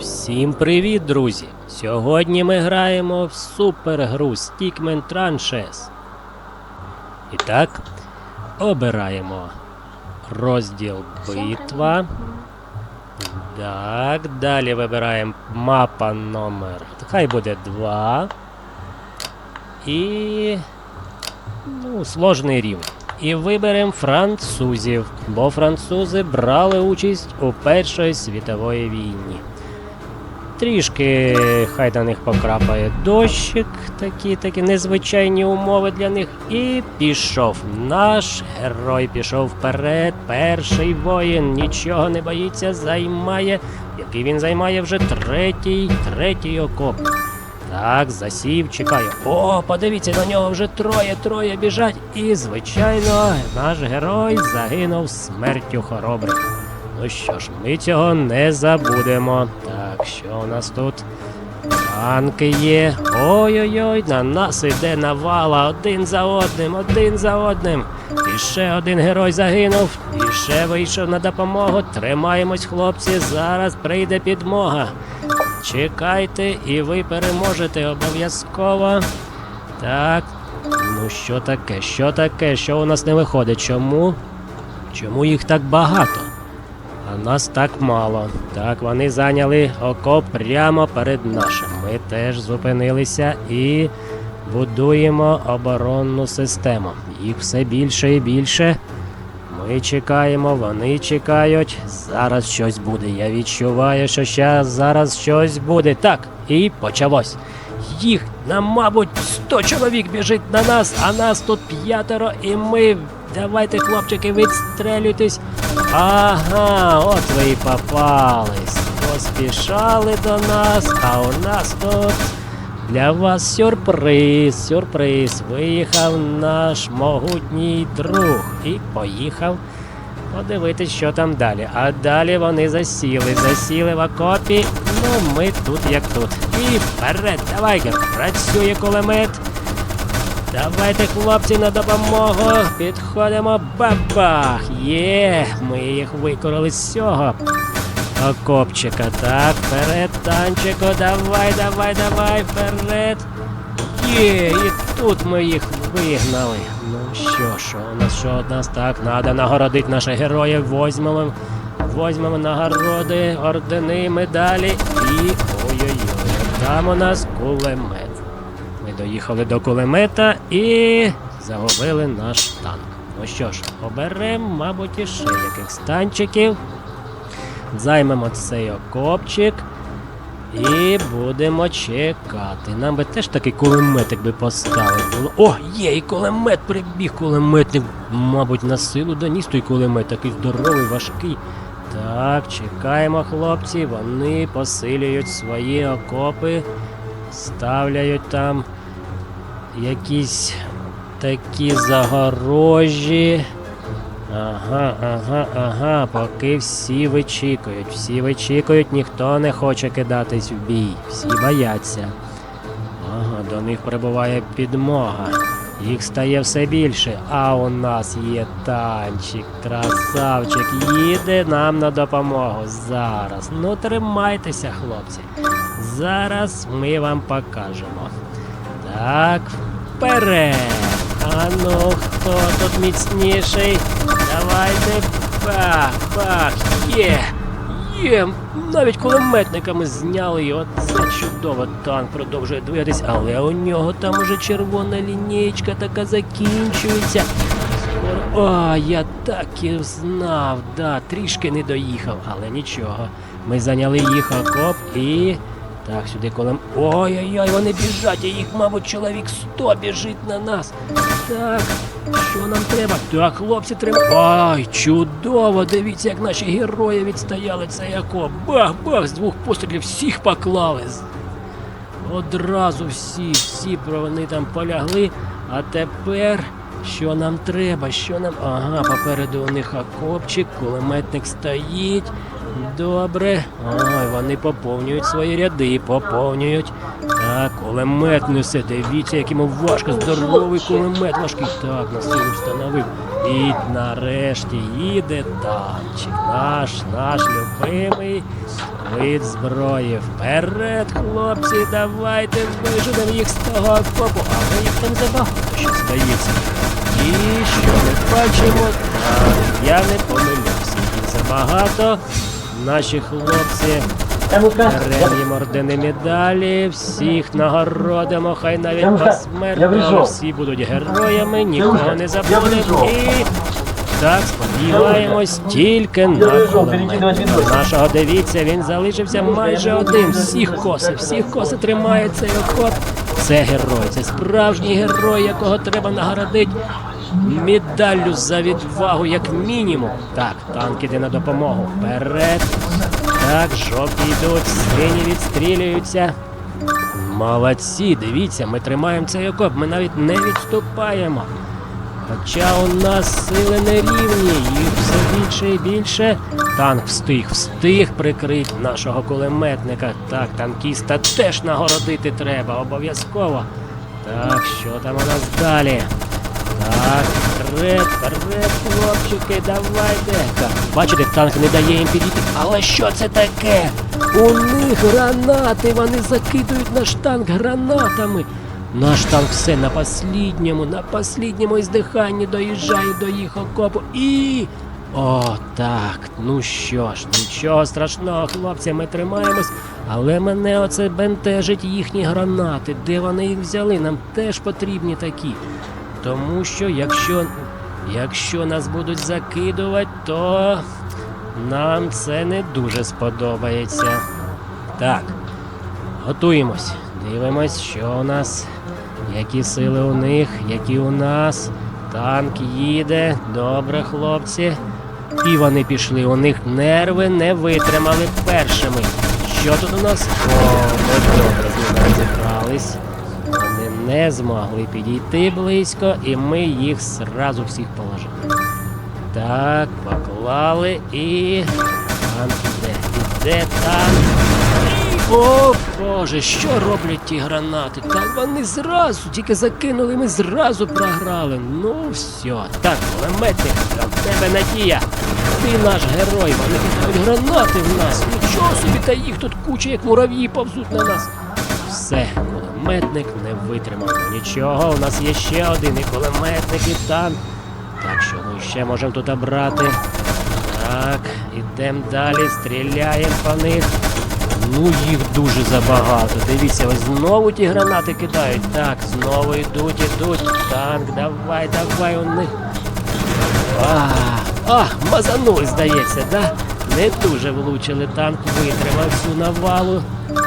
Всім привіт, друзі! Сьогодні ми граємо в супергру Stickman Tranches. І так, обираємо розділ битва. Так, далі вибираємо мапа номер. Хай буде 2. І. Ну, сложний рівень. І виберемо французів, бо французи брали участь у Першої світової війні. Трішки хай на них покрапає дощик, такі такі незвичайні умови для них. І пішов. Наш герой пішов вперед. Перший воїн нічого не боїться, займає. Який він займає вже третій, третій окоп. Так, засів, чекає. О, подивіться, на нього вже троє, троє біжать. І, звичайно, наш герой загинув смертю хоробрих. Ну що ж, ми цього не забудемо. Так, що у нас тут? Танки є. Ой-ой-ой, на нас іде навала один за одним, один за одним. І ще один герой загинув, і ще вийшов на допомогу. Тримаємось, хлопці, зараз прийде підмога. Чекайте, і ви переможете обов'язково. Так. Ну що таке? Що таке? Що у нас не виходить? Чому? Чому їх так багато? А нас так мало. Так, вони зайняли окоп прямо перед нашим. Ми теж зупинилися і будуємо оборонну систему. Їх все більше і більше. Ми чекаємо, вони чекають. Зараз щось буде. Я відчуваю, що щас, зараз щось буде. Так, і почалось. Їх, нам, мабуть, 100 чоловік біжить на нас, а нас тут п'ятеро, і ми. Давайте, хлопчики, відстрелюйтесь. Ага, от ви і попались. Поспішали до нас, а у нас тут для вас сюрприз, сюрприз. Виїхав наш могутній друг і поїхав подивитись, що там далі. А далі вони засіли, засіли в окопі. Ну, ми тут як тут. І вперед, давайте, працює кулемет. Давайте, хлопці, на допомогу. Підходимо. Бабах! Є! Ми їх викорили з цього. Окопчика. Так, вперед, танчику, давай, давай, давай, вперед. Є, і тут ми їх вигнали. Ну що, що у нас, що у нас так? Надо нагородити наших героїв. Возьмемо, возьмемо нагороди, ордени, медалі і. Ой-ой-ой, там у нас кулемет. Доїхали до кулемета і загубили наш танк. Ну що ж, оберемо, мабуть, іще якихось танчиків. Займемо цей окопчик. І будемо чекати. Нам би теж такий кулеметик би поставити було. О, є, і кулемет прибіг, кулеметник, мабуть, на силу доніс той кулемет, такий здоровий, важкий. Так, чекаємо, хлопці, вони посилюють свої окопи, ставляють там якісь такі загорожі. Ага, ага, ага, поки всі вичікують, всі вичікують, ніхто не хоче кидатись в бій, всі бояться. Ага, до них прибуває підмога. Їх стає все більше, а у нас є танчик, красавчик, їде нам на допомогу. Зараз. Ну тримайтеся, хлопці. Зараз ми вам покажемо. Так, вперед! А ну, хто тут міцніший? Давайте бах, бах, є! Є! Навіть кулеметниками зняли його. Це чудово. Танк продовжує двигатись, але у нього там уже червона лінієчка така закінчується. А, я так і знав, да, трішки не доїхав, але нічого. Ми зайняли їх окоп і. Так, сюди колем. Ой-ой-ой, вони біжать, і їх, мабуть, чоловік сто біжить на нас. Так, що нам треба? Так, хлопці, треба. Ай, чудово! Дивіться, як наші герої відстояли цей окоп. Бах-бах! З двох пострілів всіх поклали. Одразу всі, всі вони там полягли. А тепер що нам треба? Що нам. Ага, попереду у них окопчик, кулеметник стоїть. Добре. Ой, вони поповнюють свої ряди, поповнюють. Так, кулемет несе. Дивіться, як йому важко. Здоровий кулемет важкий. Так, на силу встановив. І нарешті їде танчик. Наш, наш любимий вид зброї. Вперед, хлопці, давайте виженемо їх з того окопу, але їх там забагато що здається. І що ми бачимо? Так, я не помилюся. Їх забагато. Наші хлопці беремо ордени медалі, всіх нагородимо, хай навіть посмертно, всі будуть героями, нікого не забудемо. І так, сподіваємось, тільки на кулемет. Нашого дивіться, він залишився майже один. Всіх коси, всіх коси тримає цей окоп. Це герой, це справжній герой, якого треба нагородити медаллю за відвагу, як мінімум. Так, танк іде на допомогу. Вперед. Так, жовті йдуть, сині відстрілюються. Молодці, дивіться, ми тримаємо цей окоп, ми навіть не відступаємо. Хоча у нас сили не рівні, їх все більше і більше. Танк встиг, встиг прикрити нашого кулеметника. Так, танкіста теж нагородити треба, обов'язково. Так, що там у нас далі? Так, вперед, вперед, хлопчики, давайте. Бачите, танк не дає їм підійти. Але що це таке? У них гранати, вони закидують наш танк гранатами. Наш танк все на послідньому, на послідньому іздиханні доїжджає до їх окопу і. О, так. Ну що ж, нічого страшного, хлопці, ми тримаємось. Але мене оце бентежить їхні гранати. Де вони їх взяли? Нам теж потрібні такі. Тому що якщо, якщо нас будуть закидувати, то нам це не дуже сподобається. Так, готуємось. Дивимось, що у нас, які сили у них, які у нас. Танк їде. Добре, хлопці. І вони пішли. У них нерви не витримали першими. Що тут у нас? О, ми добре з ними розібрались. Не змогли підійти близько, і ми їх зразу всіх положили. Так, поклали і. Танк іде. Іде танк. О, Боже, що роблять ті гранати? Так вони зразу, тільки закинули, ми зразу програли. Ну все. Так, кулеметник, там в тебе надія. Ти наш герой, вони кидають гранати в нас. Нічого собі, та їх тут куча, як мурав'ї повзуть на нас. Все, кулеметник не витримав. Нічого, у нас є ще один і кулеметник, і танк. Так що ми ще можемо тут обрати. Так, ідемо далі, стріляємо по них. Ну, їх дуже забагато. Дивіться, ось знову ті гранати кидають. Так, знову йдуть, ідуть. Танк, давай, давай у них. А, а, мазанули, здається, да? Не дуже влучили танк, витримав всю навалу.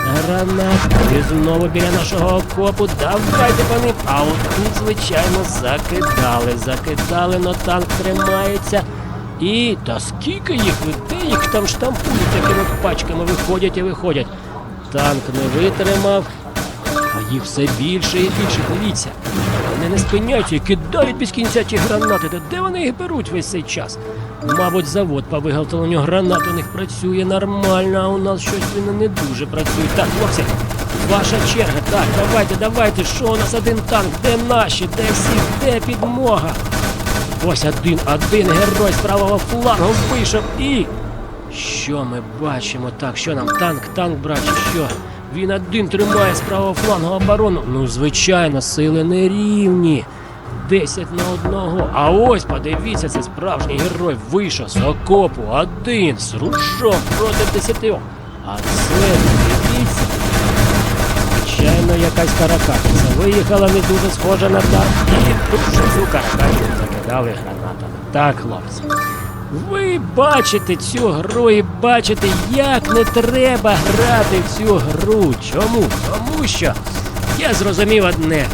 Гранат. І знову біля нашого окопу. Давайте по ним. А от тут, звичайно, закидали, закидали, но танк тримається. І та скільки їх ви їх там штампують такими пачками виходять і виходять. Танк не витримав, а їх все більше і більше. Дивіться. Вони не спиняються і кидають без кінця ті гранати. Та де вони їх беруть весь цей час? Мабуть, завод по виготовленню гранат у них працює нормально, а у нас щось він не дуже працює. Так, хлопці, ваша черга. Так, давайте, давайте. Що у нас один танк? Де наші? Де всі? Де підмога? Ось один, один герой з правого флангу вийшов і. Що ми бачимо? Так, що нам? Танк, танк, браче, що? Він один тримає з правого флангу оборону. Ну, звичайно, сили не рівні. 10 на одного. А ось подивіться, це справжній герой вийшов з окопу. Один з рушом проти десяти. А це дивіться. Звичайно, якась каракатиця. Виїхала не дуже схожа на та. І дуже цю каракатицю закидали гранатами. Так, хлопці. Ви бачите цю гру і бачите, як не треба грати в цю гру. Чому? Тому що я зрозумів одне.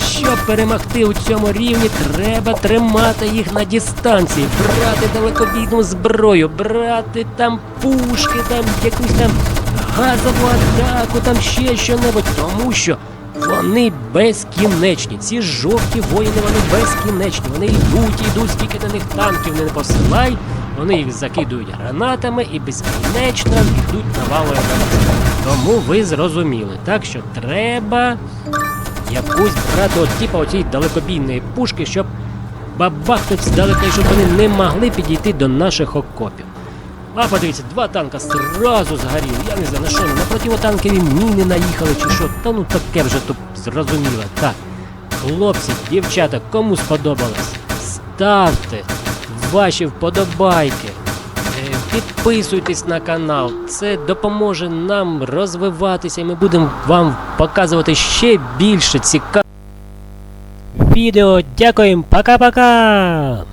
Щоб перемогти у цьому рівні, треба тримати їх на дистанції, брати далекобійну зброю, брати там пушки, там якусь там газову атаку, там ще що-небудь, тому що вони безкінечні. Ці жовті воїни, вони безкінечні. Вони йдуть, йдуть, скільки на них танків не посилають, вони їх закидують гранатами і безкінечно йдуть навалою на нас. Тому ви зрозуміли, так що треба якусь брати от типа оцієї далекобійної пушки, щоб бабахнуть здалека, і щоб вони не могли підійти до наших окопів. А подивіться, два танка сразу згоріли. Я не знаю, на що на противотанкові міни наїхали чи що. Та ну таке вже тут зрозуміло. Так. Хлопці, дівчата, кому сподобалось? Ставте ваші вподобайки. Підписуйтесь на канал, це допоможе нам розвиватися, і ми будемо вам показувати ще більше цікавих відео. Дякуємо, пока-пока!